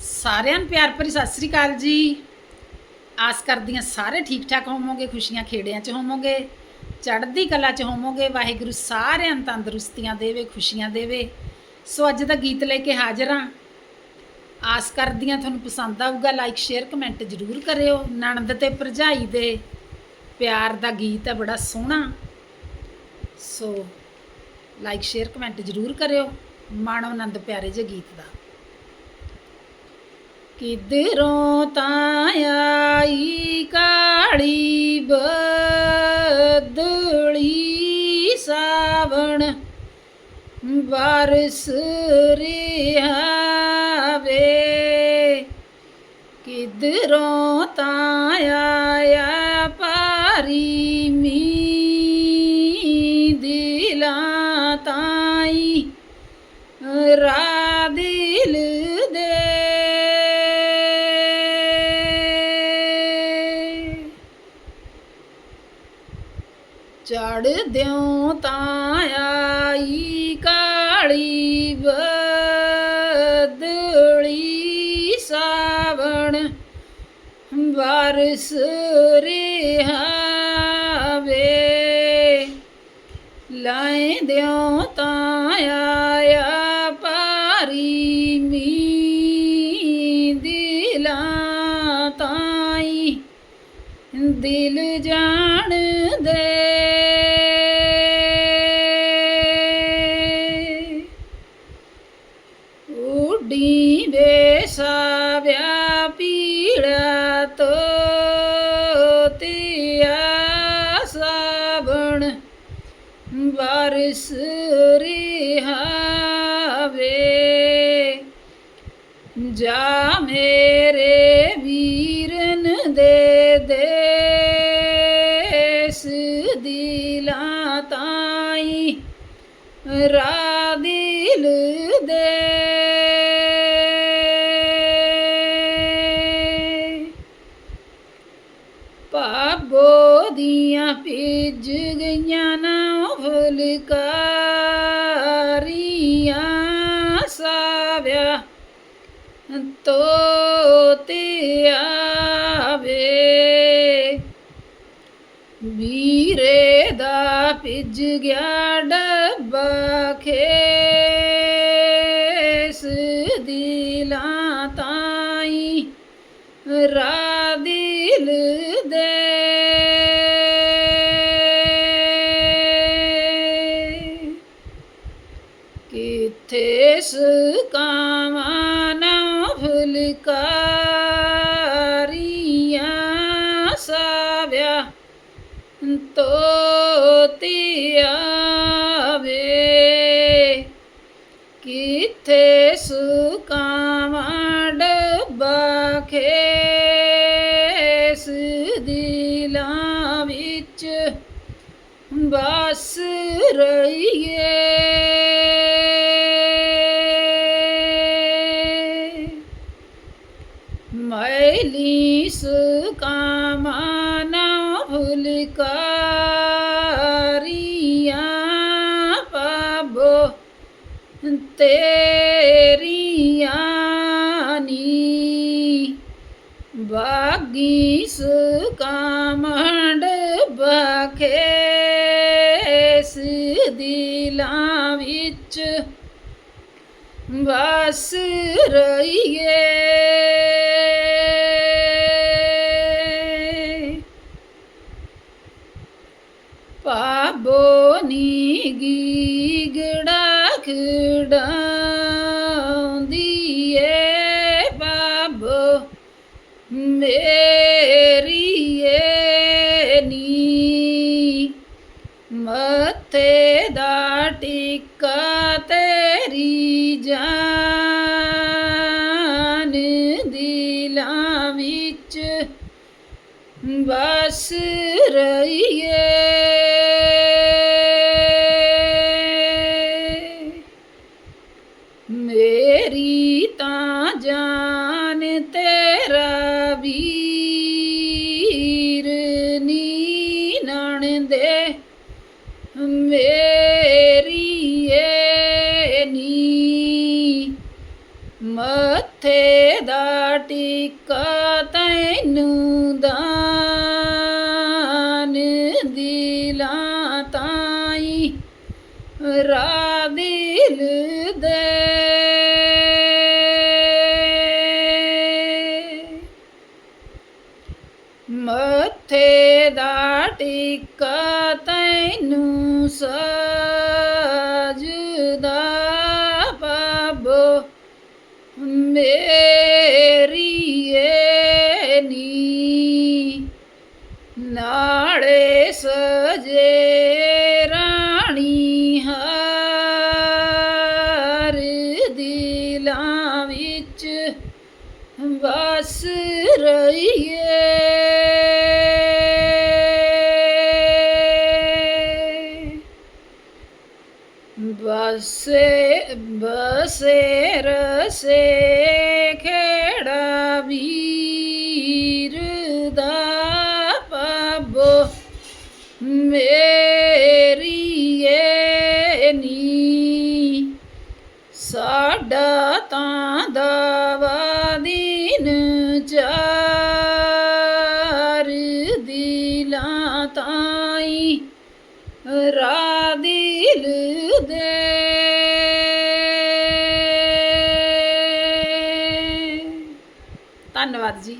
ਸਾਰਿਆਂ ਨੂੰ ਪਿਆਰ ਭਰੀ ਸਤਿ ਸ੍ਰੀ ਅਕਾਲ ਜੀ। ਆਸ ਕਰਦੀਆਂ ਸਾਰੇ ਠੀਕ ਠਾਕ ਹੋਵੋਗੇ, ਖੁਸ਼ੀਆਂ ਖੇੜਿਆਂ 'ਚ ਹੋਵੋਗੇ, ਚੜ੍ਹਦੀ ਕਲਾ 'ਚ ਹੋਵੋਗੇ, ਵਾਹਿਗੁਰੂ ਸਾਰਿਆਂ ਨੂੰ ਤੰਦਰੁਸਤੀਆਂ ਦੇਵੇ, ਖੁਸ਼ੀਆਂ ਦੇਵੇ। ਸੋ ਅੱਜ ਦਾ ਗੀਤ ਲੈ ਕੇ ਹਾਜ਼ਰ ਹਾਂ। ਆਸ ਕਰਦੀਆਂ ਤੁਹਾਨੂੰ ਪਸੰਦ ਆਊਗਾ ਲਾਈਕ ਸ਼ੇਅਰ ਕਮੈਂਟ ਜ਼ਰੂਰ ਕਰਿਓ। ਨਣਦ ਤੇ ਭਰਜਾਈ ਦੇ ਪਿਆਰ ਦਾ ਗੀਤ ਹੈ ਬੜਾ ਸੋਹਣਾ। ਸੋ ਲਾਈਕ ਸ਼ੇਅਰ ਕਮੈਂਟ ਜ਼ਰੂਰ ਕਰਿਓ। ਮਾਣੋ ਆਨੰਦ ਪਿਆਰੇ ਜੇ ਗੀਤ ਦਾ। ਕਿਧਰੋਂ ਤਾਂ ਆਈ ਕਾਲੀ ਬਦਲੀ ਸਾਵਣ? ਬਾਰਸ ਰਿਹਾ ਕਿਧਰੋਂ ਤਾਂ ਆਇਆ ਚੜ ਦਿਉ ਤਾਂ ਆਈ ਕਾਲੀ ਬਦਲੀ ਸਾਵਣ। ਬਰਸ ਰਿਹਾ ਲਾਏ ਦਿਉ ਤਾਂ ਆਇਆ ਪਾਰੀ ਮੀ ਦਿਲਾਂ ਤਾਈ ਦਿਲ ਜਾਣ ਬਰਸ ਰਿਹਾ ਵੇ ਜਾ ਮੇਰੇ ਵੀਰਨ ਤੋਤੇ ਆਵੇ। ਵੀਰੇ ਦਾ ਭਿੱਜ ਗਿਆ ਡੱਬਾ ਖੇਸ ਦਿਲਾਂ ਤਾਈ ਰਾ ਦਿਲ ਦੇ। ਕਿਥੇ ਸੁਕਾਵਾਂ ਤੋਤੀ ਆਵੇ। ਕਿਥੇ ਸੁਕਾਵਾਂ ਡੱਬਾ ਖੇਸ ਦਿਲਾਂ ਵਿੱਚ? ਬਸ ਰਹੀਏ। ਮੈਲੀ ਸੁਕਾਮਾਂ ਫੁਲਕਾਰੀਆਂ ਪਾਬੋ ਤੇਰੀਆਂ ਨੀ ਬਾਗੀ ਸੁਕਾਮੰਡ ਬਖੇਸ ਦਿਲਾਂ ਵਿੱਚ ਬਸ ਰਹੀਏ। ਪਾਬੋ ਗੀਗੜਾ ਖੜਾਉਂਦੀ ਏ ਪਾਬੋ ਮੇਰੀ ਏ ਨੀ। ਮੱਥੇ ਦਾ ਟਿੱਕਾ ਤੇਰੀ ਜਾਨ ਦਿਲਾਂ ਵਿੱਚ ਬਸ ਮੇਰੀ ਤਾਂ ਜਾਨ ਤੇਰਾ ਵੀਰ ਨੀ ਨਣਦੇ ਮੇਰੀ ਏ ਨੀ। ਮੱਥੇ ਦਾ ਟਿੱਕਾ ਤੈਨੂੰ ਦਾਨ ਦਿਲਾਂ ਤਾਈ। ਰਾ ਦਿਲ ਦੇ ਮੱਥੇ ਦਾ ਟਿੱਕਾ ਤੈਨੂੰ ਸਜਦਾ ਬਾਬੋ, ਮੇਰੀ ਏ ਨੀ ਨਾਲੇ ਸਜੇ ਰਾਣੀ ਹਰ ਦਿਲਾਂ ਵਿੱਚ ਵਸ ਰਹੀਏ। ਬਸੇ ਬਸੇ ਰਸੇ ਖੇੜਾ ਵੀ ਤਾਈ ਰਾ ਦੇ। ਧੰਨਵਾਦ ਜੀ।